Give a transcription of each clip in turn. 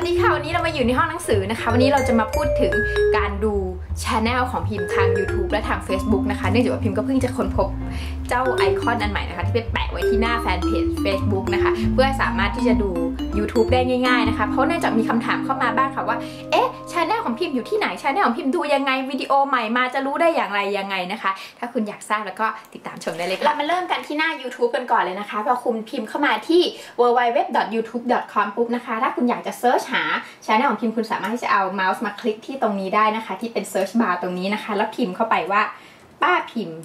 วัสดีค่ะวันนี้เรามาอยู่ในห้องหนังสือนะคะ วันนี้เราจะมาพูดถึงการดูช anel ของพิมพ์ทาง YouTube และทาง Facebook นะคะ เนื่องจากว่าพิมพ์ก็เพิ่งจะค้นพบเจ้าไอคอนอันใหม่นะคะ ที่ไปแปะไว้ที่หน้าแฟนเพจ Facebook นะคะ เพื่อสามารถที่จะดู YouTube ได้ง่ายๆนะคะ เพราะเนื่องจากมีคำถามเข้ามาบ้างค่ะว่า เอ๊ะช anel ของพิมพ์อยู่ที่ไหนช anel ของพิมพ์ดูยังไงวิดีโอใหม่มาจะรู้ได้อย่างไรยังไงนะคะ ถ้าคุณอยากทราบแล้วก็ติดตามชมได้เลยค่ะเรามาเริ่มกันที่หน้า YouTube กันก่อนเลยนะคะพอคุณพิมพ์เข้ามาที่ www.youtube.com ปุ๊บนะคะ ถ้าคุณอยากจะเซิร์ชหาช anel ของพิมพ์คุณสามารถที่จะเอาเมาส์มาคลิกที่ตรงนี้ได้นะคะ ที่เป็น search bar ตรงนี้นะคะ แล้วพิมพ์เข้าไปว่าป้าพิมพ์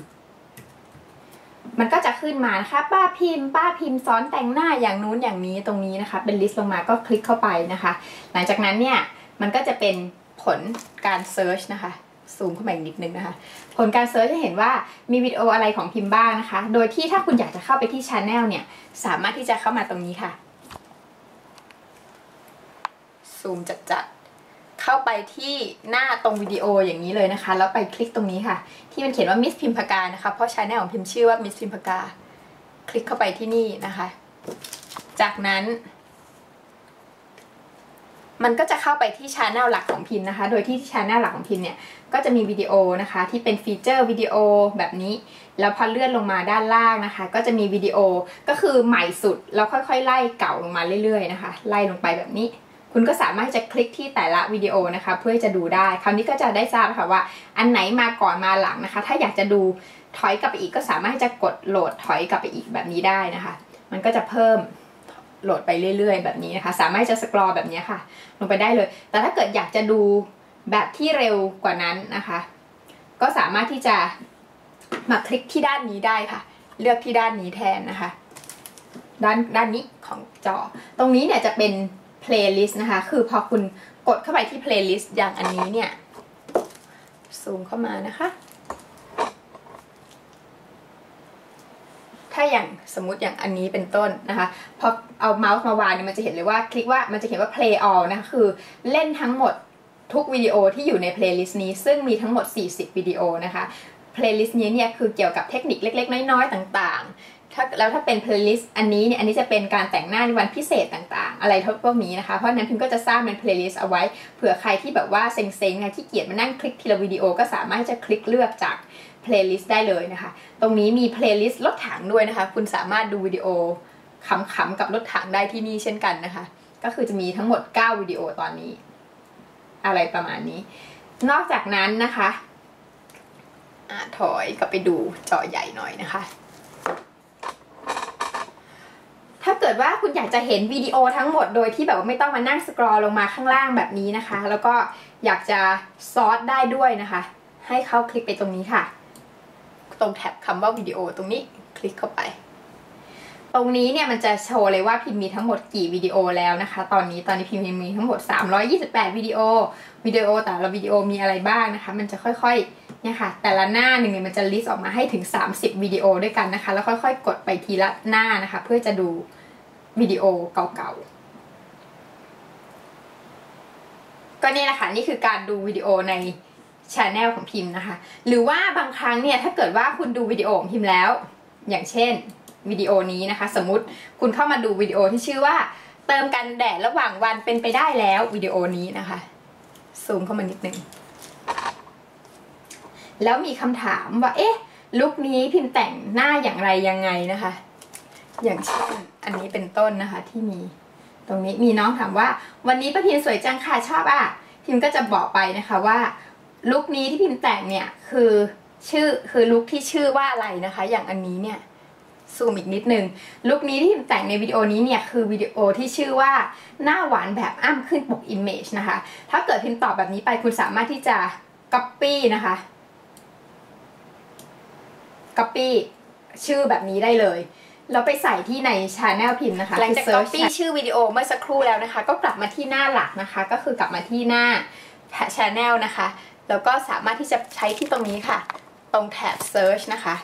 มันก็จะขึ้นมานะคะ ป้าพิมพ์ ป้าพิมพ์สอนแต่งหน้าอย่างนู้นอย่างนี้ตรงนี้นะคะ เป็นลิสต์ลงมาก็คลิกเข้าไปนะคะ หลังจากนั้นเนี่ยมันก็จะเป็นผลการเซิร์ชนะคะซูมเข้ามาอีกนิดนึงนะคะ ผลการเซิร์ชจะเห็นว่ามีวิดีโออะไรของพิมพ์บ้างนะคะ โดยที่ถ้าคุณอยากจะเข้าไปที่ช anel เนี่ย สามารถที่จะเข้ามาตรงนี้ค่ะ ซูมจัดๆ เข้าไปที่หน้าตรงวิดีโออย่างนี้เลยนะคะ แล้วไปคลิกตรงนี้ค่ะ ที่มันเขียนว่ามิสพิมพากานะคะ เพราะช anel ของพิมพ์ชื่อว่ามิสพิมพากา คลิกเข้าไปที่นี่นะคะ จากนั้น มันก็จะเข้าไปที่ช anel หลักของพิมพ์นะคะ โดยที่ช anel หลักของพิมพ์เนี่ย ก็จะมีวิดีโอนะคะ ที่เป็นฟีเจอร์วิดีโอแบบนี้ แล้วพอเลื่อนลงมาด้านล่างนะคะ ก็จะมีวิดีโอ ก็คือใหม่สุด แล้วค่อยๆ ไล่เก่าลงมาเรื่อยๆนะคะ ไล่ลงไปแบบนี้ คุณก็สามารถจะคลิกที่แต่ละวิดีโอนะคะเพื่อจะดูได้ คราวนี้ก็จะได้ทราบค่ะว่า อันไหนมาก่อนมาหลังนะคะ ถ้าอยากจะดูถอยกลับไปอีกก็สามารถจะกดโหลดถอยกลับไปอีกแบบนี้ได้นะคะ มันก็จะเพิ่มโหลดไปเรื่อย ๆ แบบนี้นะคะ สามารถจะสครอแบบนี้ค่ะ ลงไปได้เลย แต่ถ้าเกิดอยากจะดูแบบที่เร็วกว่านั้นนะคะ ก็สามารถที่จะมาคลิกที่ด้านนี้ได้ค่ะ เลือกที่ด้านนี้แทนนะคะ ด้านด้านนี้ของจอ ตรงนี้เนี่ยจะเป็น playlist นะคะ คือพอคุณกดเข้าไปที่ playlist อย่างอันนี้เนี่ย ซูมเข้ามานะคะ ถ้าอย่างสมมติอย่างอันนี้เป็นต้นนะคะพอเอาเมาส์มาวางเนี่ยมันจะเห็นเลยว่าคลิกว่ามันจะเขียนว่า play all นะคะ คือเล่นทั้งหมดทุกวิดีโอที่อยู่ใน playlist นี้ ซึ่งมีทั้งหมด 40 วิดีโอนะคะ playlist นี้เนี่ยคือเกี่ยวกับเทคนิคเล็ก ๆ น้อย ๆ ต่างๆ ถ้าแล้วถ้าเป็น playlist อันนี้เนี่ยอันนี้จะเป็นการแต่งหน้าในวันพิเศษต่างๆ อะไรพวกนี้นะคะ เพราะฉะนั้นพิมก็จะสร้างเป็น playlist เอาไว้เผื่อใครที่แบบว่าเซ็งๆนะที่เกียจมานั่งคลิกทีละวิดีโอก็สามารถจะคลิกเลือกจาก playlist ได้เลยนะคะ ตรงนี้มี playlist รถถังด้วยนะคะ คุณสามารถดูวิดีโอขำๆกับรถถังได้ที่นี่เช่นกันนะคะ ก็คือจะมีทั้งหมด 9 วิดีโอตอนนี้ อะไรประมาณนี้ นอกจากนั้นนะคะอะถอยกลับไปดูจอใหญ่หน่อยนะคะ ถ้า เกิดว่าคุณอยากจะเห็นวิดีโอทั้งหมดโดยที่แบบว่าไม่ต้องมานั่งสครอลลงมาข้างล่างแบบนี้นะคะ แล้วก็อยากจะซอสได้ด้วยนะคะ ให้เข้าคลิกไปตรงนี้ค่ะ ตรงแท็บคำว่าวิดีโอตรงนี้คลิกเข้าไป ตรงนี้เนี่ยมันจะโชว์เลยว่าพิมพ์มีทั้งหมดกี่วิดีโอแล้วนะคะ ตอนนี้ตอนนี้พิมพ์มีทั้งหมด 328วิดีโอวิดีโอแต่ละวิดีโอมีอะไรบ้างนะคะ มันจะค่อยๆเนี่ยค่ะ แต่ละหน้าหนึ่งเนี่ยมันจะลิสต์ออกมาให้ถึง 30วิดีโอด้วยกันนะคะ แล้วค่อยๆ กดไปทีละหน้านะคะ เพื่อจะดู วิดีโอเก่าๆ ก็นี่แหละค่ะนี่คือการดูวิดีโอในช anel ของพิมพ์นะคะ หรือว่าบางครั้งเนี่ยถ้าเกิดว่าคุณดูวิดีโอของพิมพ์แล้ว อย่างเช่นวิดีโอนี้นะคะ สมมติคุณเข้ามาดูวิดีโอที่ชื่อว่า เติมกันแดดระหว่างวันเป็นไปได้แล้ววิดีโอนี้นะคะซูมเข้ามานิดนึงแล้วมีคำถามว่าเอ๊ะลุคนี้พิมพ์แต่งหน้าอย่างไรยังไงนะคะ อย่างเช่นอันนี้เป็นต้นนะคะที่มีตรงนี้มีน้องถามว่า วันนี้ป้าพิมสวยจังค่ะชอบอะพิมก็จะบอกไปนะคะว่าลุคนี้ที่พิมแต่งเนี่ยคือชื่อคือลุคที่ชื่อว่าอะไรนะคะ อย่างอันนี้เนี่ยซูมอีกนิดนึงลุคนี้ที่พิมแต่งในวิดีโอนี้เนี่ยคือวิดีโอที่ชื่อว่าหน้าหวานแบบอ้ำขึ้นปก Image นะคะ ถ้าเกิดพิมตอบแบบนี้ไปคุณสามารถที่จะ Copy นะคะ Copy ชื่อแบบนี้ได้เลย แล้วไปใส่ที่ในช anel พิมพ์นะคะหลังจาก Copy ชื่อวิดีโอเมื่อสักครู่แล้วนะคะ ก็กลับมาที่หน้าหลักนะคะ ก็คือกลับมาที่หน้า channel นะคะ แล้วก็สามารถที่จะใช้ที่ตรงนี้ค่ะ ตรงแท็บ search นะคะ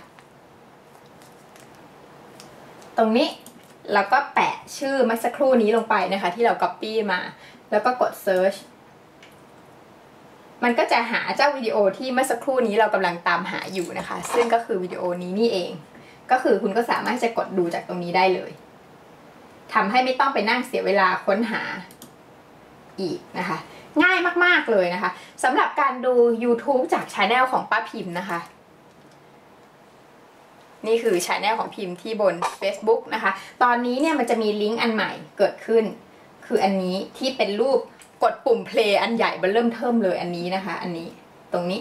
ตรงนี้แล้วก็แปะชื่อเมื่อสักครู่นี้ลงไปนะคะ ที่เรา copy มา แล้วก็กด search มันก็จะหาเจ้าวิดีโอที่เมื่อสักครู่นี้เรากำลังตามหาอยู่นะคะ ซึ่งก็คือวิดีโอนี้นี่เอง ก็คือคุณก็สามารถจะกดดูจากตรงนี้ได้เลยทำให้ไม่ต้องไปนั่งเสียเวลาค้นหาอีกนะคะ ง่ายมากๆเลยนะคะสำหรับการดู YouTube จากช anel ของป้าพิมพ์นะคะ นี่คือช anel ของพิมพ์ที่บน Facebook นะคะ ตอนนี้เนี่ยมันจะมีลิงก์อันใหม่เกิดขึ้น คืออันนี้ที่เป็นรูปกดปุ่ม play อันใหญ่เบอร์เริ่มเทิมเลยอันนี้นะคะ อันนี้ตรงนี้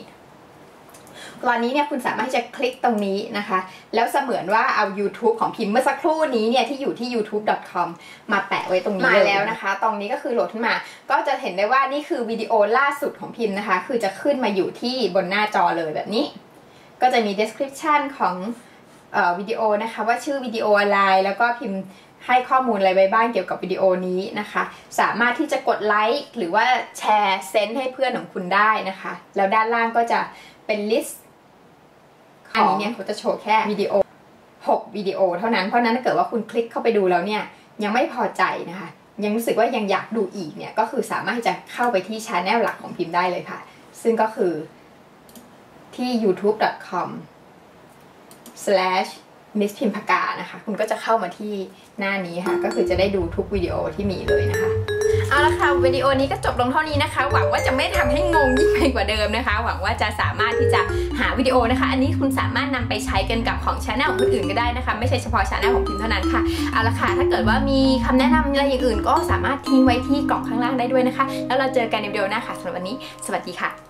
ตอนนี้เนี่ยคุณสามารถที่จะคลิกตรงนี้นะคะ แล้วเสมือนว่าเอา YouTube ของพิมพ์เมื่อสักครู่นี้เนี่ยที่อยู่ที่ youtube.com มาแปะไว้ตรงนี้มาแล้วนะคะ ตรงนี้ก็คือโหลดขึ้นมา ก็จะเห็นได้ว่านี่คือวิดีโอล่าสุดของพิมพ์นะคะ คือจะขึ้นมาอยู่ที่บนหน้าจอเลยแบบนี้ ก็จะมี description ของเอ่อวิดีโอนะคะว่าชื่อวิดีโออะไรแล้วก็พิมพ์ให้ข้อมูลอะไรไว้บ้างเกี่ยวกับวิดีโอนี้นะคะ สามารถที่จะกดไลค์หรือว่าแชร์เซนให้เพื่อนของคุณได้นะคะ แล้วด้านล่างก็จะเป็นลิสต์ อันนี้เนี่ยเขาจะโชว์แค่วิดีโอ 6 วิดีโอ เท่านั้น เพราะฉะนั้นถ้าเกิดว่าคุณคลิกเข้าไปดูแล้วเนี่ยยังไม่พอใจนะคะ ยังรู้สึกว่ายังอยากดูอีกเนี่ยก็คือสามารถที่จะเข้าไปที่ช anel หลักของพิมพ์ได้เลยค่ะ ซึ่งก็คือที่ youtube.com slash miss พิมพากานะคะ คุณก็จะเข้ามาที่หน้านี้ค่ะ ก็คือจะได้ดูทุกวิดีโอที่มีเลยนะคะ เอาละค่ะวิดีโอนี้ก็จบลงเท่านี้นะคะ หวังว่าจะไม่ทำให้งงยิ่งไปกว่าเดิมนะคะ หวังว่าจะสามารถที่จะหาวิดีโอนะคะ อันนี้คุณสามารถนำไปใช้กันกับของชาแนลของคนอื่นก็ได้นะคะ ไม่ใช่เฉพาะชาแนลของพิมเท่านั้นค่ะเอาละค่ะถ้าเกิดว่ามีคำแนะนำอะไรอย่างอื่น ก็สามารถทิ้งไว้ที่กล่องข้างล่างได้ด้วยนะคะ แล้วเราเจอกันในวิดีโอหน้าค่ะสำหรับวันนี้ สวัสดีค่ะ